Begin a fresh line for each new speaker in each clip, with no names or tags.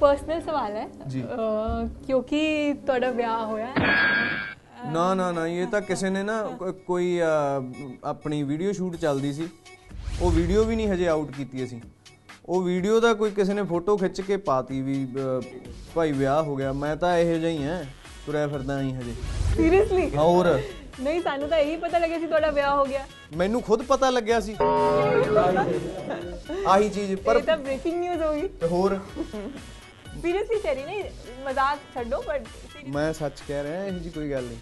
Personal ਸਵਾਲ ਹੈ
ਜੀ।
ਕਿਉਂਕਿ ਤੁਹਾਡਾ ਵਿਆਹ ਹੋਇਆ ਹੈ
ਨਾ ਨਾ ਨਾ ਇਹ ਤਾਂ ਕਿਸੇ ਨੇ ਨਾ ਕੋਈ ਆਪਣੀ ਵੀਡੀਓ ਸ਼ੂਟ ਚੱਲਦੀ ਸੀ ਉਹ ਵੀਡੀਓ ਵੀ ਨਹੀਂ ਹਜੇ ਆਊਟ ਕੀਤੀ ਅਸੀਂ ਉਹ ਵੀਡੀਓ ਦਾ ਕੋਈ ਕਿਸੇ ਨੇ ਫੋਟੋ ਖਿੱਚ ਕੇ ਪਾਤੀ ਵੀ ਭਾਈ ਵਿਆਹ ਹੋ ਗਿਆ ਮੈਂ ਤਾਂ ਇਹੋ ਜਿਹਾ ਹੀ ਹਾਂ ਤੁਰਿਆ ਫਿਰਦਾ ਹੀ ਹਜੇ
ਸੀਰੀਅਸਲੀ
ਹੋਰ
ਨਹੀਂ ਸਾਨੂੰ ਤਾਂ ਇਹੀ ਪਤਾ ਲੱਗਿਆ ਸੀ ਤੁਹਾਡਾ ਵਿਆਹ ਹੋ ਗਿਆ
ਮੈਨੂੰ ਖੁਦ ਪਤਾ ਲੱਗਿਆ ਸੀ ਆਹੀ ਚੀਜ਼ ਪਰ
ਇਹ ਤਾਂ ਬ੍ਰੇਕਿੰਗ ਨਿਊਜ਼ ਹੋਗੀ
ਤੇ ਹੋਰ
ਸੀਰੀਅਸਲੀ ਚੈਰੀ ਨਹੀਂ ਮਜ਼ਾਕ ਛੱਡੋ ਬਟ
ਮੈਂ ਸੱਚ ਕਹਿ ਰਿਹਾ ਇਹੋ ਜੀ ਕੋਈ ਗੱਲ ਨਹੀਂ।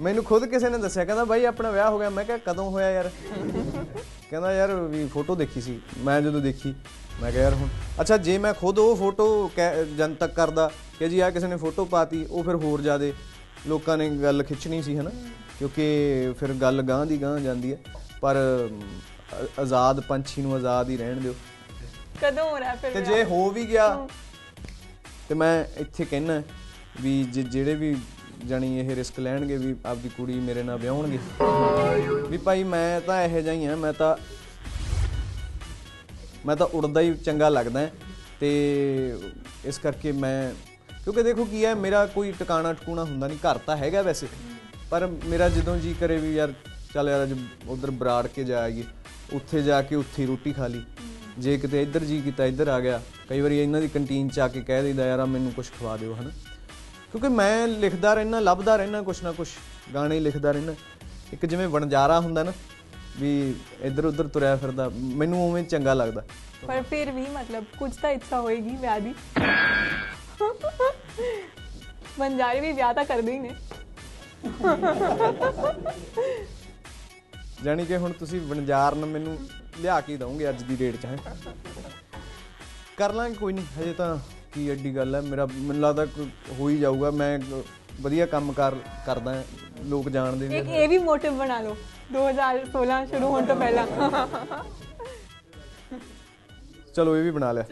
ਮੈਨੂੰ ਖੁਦ ਕਿਸੇ ਨੇ ਦੱਸਿਆ ਕਹਿੰਦਾ ਬਾਈ ਆਪਣਾ ਵਿਆਹ ਹੋ ਗਿਆ। ਮੈਂ ਕਿਹਾ ਕਦੋਂ ਹੋਇਆ ਯਾਰ? ਕਹਿੰਦਾ ਯਾਰ ਵੀ ਫੋਟੋ ਦੇਖੀ ਸੀ। ਮੈਂ ਜਦੋਂ ਦੇਖੀ ਮੈਂ ਕਿਹਾ ਯਾਰ ਹੁਣ ਅੱਛਾ ਜੇ ਮੈਂ ਖੁਦ ਉਹ ਫੋਟੋ ਜਨਤਕ ਕਰਦਾ ਕਿ ਜੀ ਆ ਕਿਸੇ ਨੇ ਫੋਟੋ ਪਾਤੀ ਉਹ ਫਿਰ ਹੋਰ ਜ਼ਿਆਦੇ ਲੋਕਾਂ ਨੇ ਗੱਲ ਖਿੱਚਣੀ ਸੀ ਹਨਾ? ਕਿਉਂਕਿ ਫਿਰ ਗੱਲ ਗਾਂ ਦੀ ਗਾਂ ਜਾਂਦੀ ਹੈ। ਪਰ ਆਜ਼ਾਦ ਪੰਛੀ ਨੂੰ ਆਜ਼ਾਦ ਹੀ ਰਹਿਣ ਦਿਓ।
ਕਦੋਂ ਹੋ ਰਿਹਾ ਫਿਰ
ਤੇ? ਜੇ ਹੋ ਵੀ ਗਿਆ ਤੇ ਮੈਂ ਇੱਥੇ ਕਹਿਣਾ ਵੀ ਜੇ- ਜਿਹੜੇ ਵੀ ਜਾਣੀ ਇਹ ਰਿਸਕ ਲੈਣਗੇ ਵੀ ਆਪਦੀ ਕੁੜੀ ਮੇਰੇ ਨਾਲ ਵਿਆਹਣਗੇ, ਵੀ ਭਾਈ ਮੈਂ ਤਾਂ ਇਹੋ ਜਿਹਾ ਹੀ ਆ ਮੈਂ ਤਾਂ ਮੈਂ ਤਾਂ ਉੜਦਾ ਹੀ ਚੰਗਾ ਲੱਗਦਾ ਹੈ ਤੇ ਇਸ ਕਰਕੇ ਮੈਂ, ਕਿਉਂਕਿ ਦੇਖੋ ਕੀ ਹੈ, ਮੇਰਾ ਕੋਈ ਟਿਕਾਣਾ ਟਕੂਣਾ ਹੁੰਦਾ ਨਹੀਂ, ਘਰ ਤਾਂ ਹੈਗਾ ਵੈਸੇ, ਪਰ ਮੇਰਾ ਜਦੋਂ ਜੀ ਕਰੇ ਵੀ ਯਾਰ ਚੱਲ ਯਾਰ ਅੱਜ ਉਧਰ ਬਰਾੜ ਕੇ ਜਾਈਏ ਉੱਥੇ ਜਾ ਕੇ ਉੱਥੇ ਹੀ ਰੋਟੀ ਖਾ ਲਈ ਜੇ ਕਿਤੇ ਇੱਧਰ ਜੀ ਕੀਤਾ, ਇੱਧਰ ਆ ਗਿਆ, ਕਈ ਵਾਰੀ ਇਹਨਾਂ ਦੀ ਕੰਟੀਨ ਚ ਆ ਕੇ ਕਹਿ ਦਿੰਦਾ ਯਾਰ ਆ ਮੈਨੂੰ ਕੁਝ ਖਵਾ ਦਿਓ, ਹਨਾ? ਕਿਉਂਕਿ ਮੈਂ ਲਿਖਦਾ ਰਹਿਣਾ ਲੱਭਦਾ ਰਹਿਣਾ ਕੁਛ ਨਾ ਕੁਛ, ਗਾਣੇ ਲਿਖਦਾ ਰਹਿਣਾ ਇੱਕ ਜਿਵੇਂ ਵਣਜਾਰਾ ਹੁੰਦਾ ਨਾ, ਵੀ ਇੱਧਰ ਉੱਧਰ ਤੁਰਿਆ ਫਿਰਦਾ, ਮੈਨੂੰ ਉਵੇਂ ਚੰਗਾ ਲੱਗਦਾ।
ਪਰ ਫਿਰ ਵੀ ਮਤਲਬ ਕੁਝ ਤਾਂ ਇੱਛਾ ਹੋਏਗੀ ਵਿਆਹ ਦੀ। ਬੰਜਾਰੇ ਵੀ ਵਿਆਹ ਤਾਂ ਕਰਦੇ ਹੀ ਨੇ।
ਜਾਣੀ ਕਿ ਹੁਣ ਤੁਸੀਂ ਵਣਜਾਰਨ ਮੈਨੂੰ ਲਿਆ ਕੇ ਦਵੋਗੇ ਅੱਜ ਦੀ ਡੇਟ 'ਚ ਹੈ। ਕਰ ਲਾਂਗੇ ਕੋਈ ਨਹੀਂ ਹਜੇ ਤਾਂ ਕੀ ਐਡੀ ਗੱਲ ਹੈ ਮੇਰਾ ਮੈਨੂੰ ਲੱਗਦਾ ਕੋਈ ਹੋ ਹੀ ਜਾਊਗਾ ਮੈਂ ਵਧੀਆ ਕੰਮ ਕਰ ਕਰਦਾ ਲੋਕ ਜਾਣਦੇ ਨੇ।
ਇੱਕ ਇਹ ਵੀ ਮੋਟਿਵ ਬਣਾ ਲਓ 2016 ਸ਼ੁਰੂ ਹੋਣ ਤੋਂ ਪਹਿਲਾਂ।
ਚਲੋ ਇਹ ਵੀ ਬਣਾ ਲਿਆ।